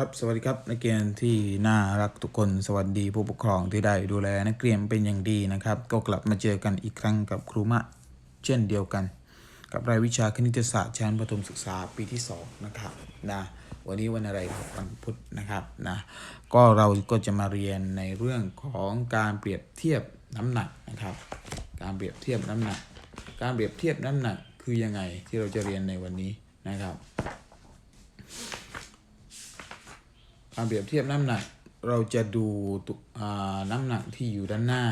ครับสวัสดีครับนักเรียนที่น่ารักทุกคนสวัสดีผู้ปกครองที่ได้ดูแลนักเรียนเป็นอย่างดีนะครับ ก็กลับมาเจอกันอีกครั้งกับครูมะเช่นเดียวกัน กับรายวิชาคณิตศาสตร์ชั้นประถมศึกษาปีที่2นะครับนะวันนี้วันอะไรครับวันพุธนะครับนะก็เราก็จะมาเรียนในเรื่องของการเปรียบเทียบน้ำหนักนะครับ การเปรียบเทียบน้ำหนัก การเปรียบเทียบน้ำหนักคือยังไงที่เราจะเรียนในวันนี้นะครับ การ เปรียบเทียบน้ำหนัก เราจะดูตุอ่าน้ำหนักที่อยู่ด้านหน้า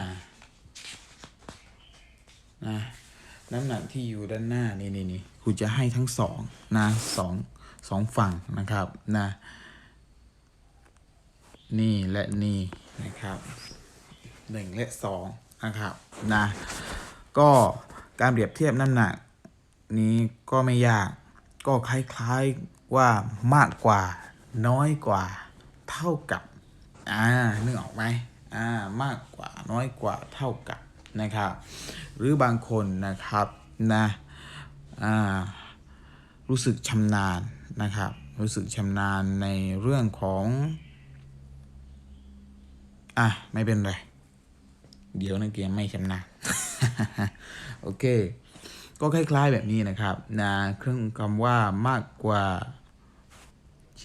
นะน้ำหนักที่อยู่ด้านหน้านี่นี่นี่ครูจะให้ทั้งสองนะสองสองฝั่งนะครับนะนี่และนี่นะครับหนึ่งและสองนะครับนะก็การเปรียบเทียบน้ำหนักนี้ก็ไม่ยากก็คล้ายๆว่ามากกว่าน้อยกว่า เท่ากับอ่านึกออกไหมอ่ามากกว่าน้อยกว่าเท่ากับนะครับ หรือบางคนนะครับนะอ่ารู้สึกชำนาญนะครับ รู้สึกชำนาญในเรื่องของอะไม่เป็นไร เดี๋ยวนักเรียนไม่ชำนาญโอเค ก็คล้ายๆแบบนี้นะครับนะเครื่องคำว่ามากกว่า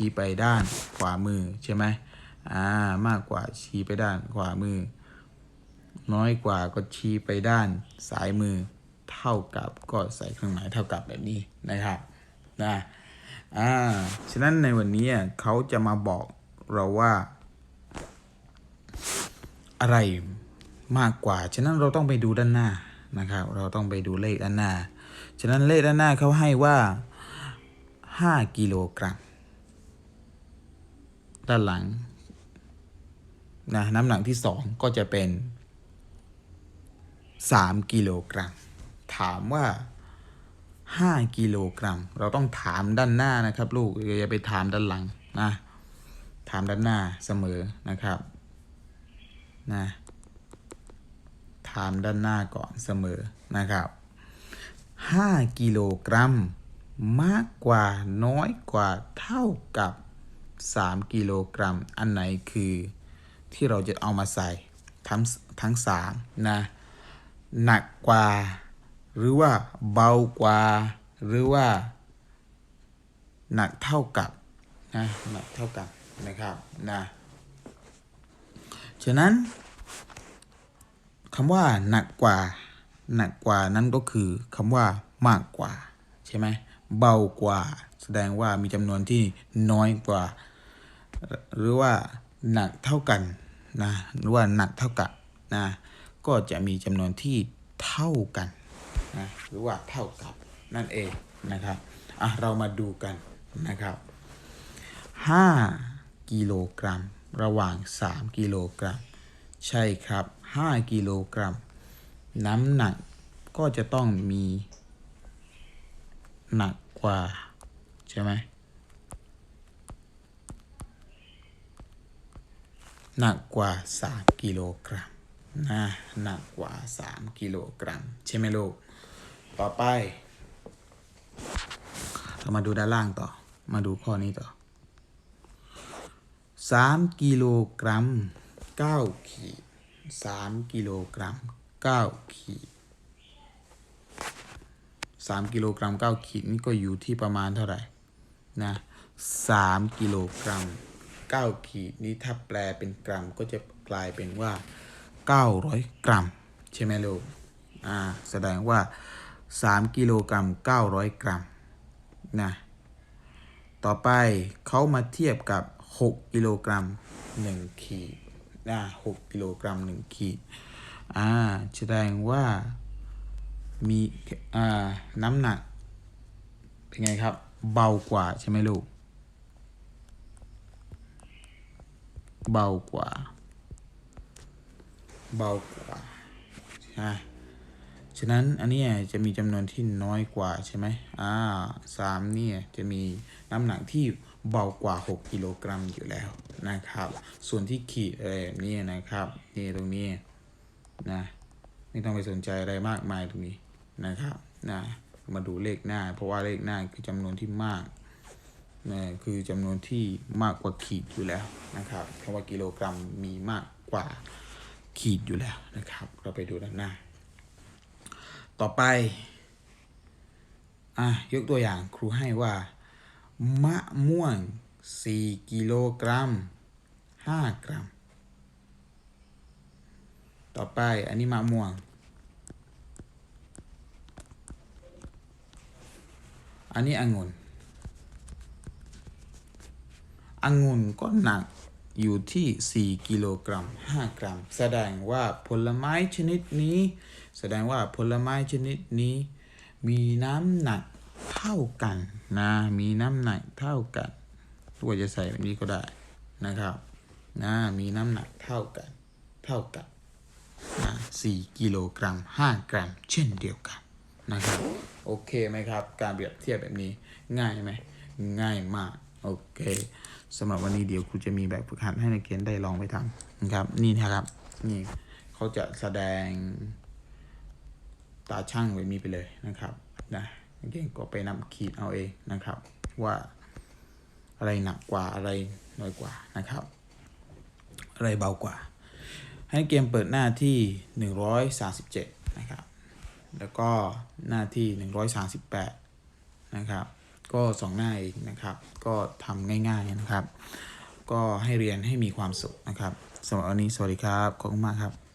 ชี้ไปด้านขวามือใช่ไหมอ่ามากกว่าชี้ไปด้านขวามือ น้อยกว่าก็ชี้ไปด้านซ้ายมือ เท่ากับก็ใส่เครื่องหมายเท่ากับแบบนี้นะครับนะอ่าฉะนั้นในวันนี้เขาจะมาบอกเราว่า อะไรมากกว่า ฉะนั้นเราต้องไปดูด้านหน้านะครับ เราต้องไปดูเลขด้านหน้า ฉะนั้นเลขด้านหน้าเขาให้ว่า 5 กิโลกรัม ด้านหลังนะน้ำหนักที่2ก็จะเป็น3กิโลกรัม ถามว่า5กิโลกรัม เราต้องถามด้านหน้านะครับ ลูกอย่าไปถามด้านหลังนะถามด้านหน้าเสมอนะครับนะถามด้านหน้าก่อนเสมอนะครับ5กิโลกรัม มากกว่าน้อยกว่าเท่ากับ 3 กิโลกรัม อันไหนคือที่เราจะเอามาใส่ทั้งทั้งสามนะ หนักกว่า หรือว่าเบากว่า หรือว่า หนักเท่ากับนะหนักเท่ากับนะครับนะฉะนั้นคำว่าหนักกว่า หนักกว่านั้นก็คือคำว่ามากกว่า ใช่ไหมเบากว่า แสดงว่ามีจำนวนที่น้อยกว่า หรือว่าหนักเท่ากันนะหรือว่าหนักเท่ากับนะก็จะมีจำนวนที่เท่ากันนะหรือว่าเท่ากับนั่นเองนะครับอะเรามาดูกันนะครับ 5 กิโลกรัม ระหว่าง 3 กิโลกรัม ใช่ครับ 5 กิโลกรัม น้ำหนักก็จะต้องมีหนักกว่า ใช่ไหม หนักกว่า 3 กิโลกรัมนะหนักกว่า 3 กิโลกรัม ใช่ไหมลูก ต่อไป เรามาดูด้านล่างต่อ มาดูข้อนี้ต่อ 3 กิโลกรัม 9 ขีด 3 กิโลกรัม 9 ขีด 3 กิโลกรัม 9 ขีดนี่ก็อยู่ที่ประมาณเท่าไหร่นะ3กิโลกรัม 9 ขีดนี่ถ้าแปลเป็นกรัมก็จะกลายเป็นว่า 900 กรัม ใช่ไหมลูกอ่าแสดงว่า 3 กิโลกรัม 900 กรัมนะต่อไปเขามาเทียบกับ 6 กิโลกรัม 1 ขีดนะ6กิโลกรัม 1 ขีดอ่าแสดงว่ามีอ่าน้ำหนักเป็นไงครับ เบากว่าใช่ไหมลูก เบากว่า เบากว่าใช่ไหมฉะนั้นอันเนี้ยจะมีจำนวนที่น้อยกว่าใช่ไหมอ่าสามเนี่ยจะมีน้ำหนักที่เบากว่า 6 กิโลกรัมอยู่แล้วนะครับ ส่วนที่ขีดอะไรแบบนี้นะครับ นี่ตรงนี้นะไม่ต้องไปสนใจอะไรมากมายตรงนี้นะครับนะมาดูเลขหน้า เพราะว่าเลขหน้าคือจำนวนที่มาก นะคือจำนวนที่มากกว่าขีดอยู่แล้วนะครับเพราะว่ากิโลกรัมมีมากกว่าขีดอยู่แล้วนะครับ เราไปดูด้านหน้า ต่อไปอะยกตัวอย่างครูให้ว่ามะม่วง 4 กิโลกรัม 5 กรัม ต่อไปอันนี้มะม่วง อันนี้องุ่น องุ่นก็หนักอยู่ที่ 4 กิโลกรัม 5 กรัม แสดงว่าผลไม้ชนิดนี้ แสดงว่าผลไม้ชนิดนี้ มีน้ำหนักเท่ากันนะ มีน้ำหนักเท่ากันตัวจะใส่แบบนี้ก็ได้นะครับนะมีน้ำหนักเท่ากัน เท่ากันนะ4กิโลกรัม 5 กรัม เช่นเดียวกันนะครับ โอเคไหมครับ การเปรียบเทียบแบบนี้ง่ายไหมง่ายมาก โอเคสำหรับวันนี้เดี๋ยวครูจะมีแบบฝึกหัดให้นักเรียนได้ลองไปทำนะครับ นี่นะครับ นี่เขาจะแสดงตาช่างแบบนี้ไปเลยนะครับนะนักเรียนก็ไปนำขีดเอาเองนะครับ ว่าอะไรหนักกว่าอะไรน้อยกว่านะครับ อะไรเบากว่า ให้เกมเปิดหน้าที่ 137 นะครับ แล้วก็หน้าที่ 138 นะครับ ก็สองหน้าเองนะครับ ก็ทำง่าย ๆนะครับ ก็ให้เรียนให้มีความสุขนะครับสำหรับวันนี้สวัสดีครับขอบคุณมากครับ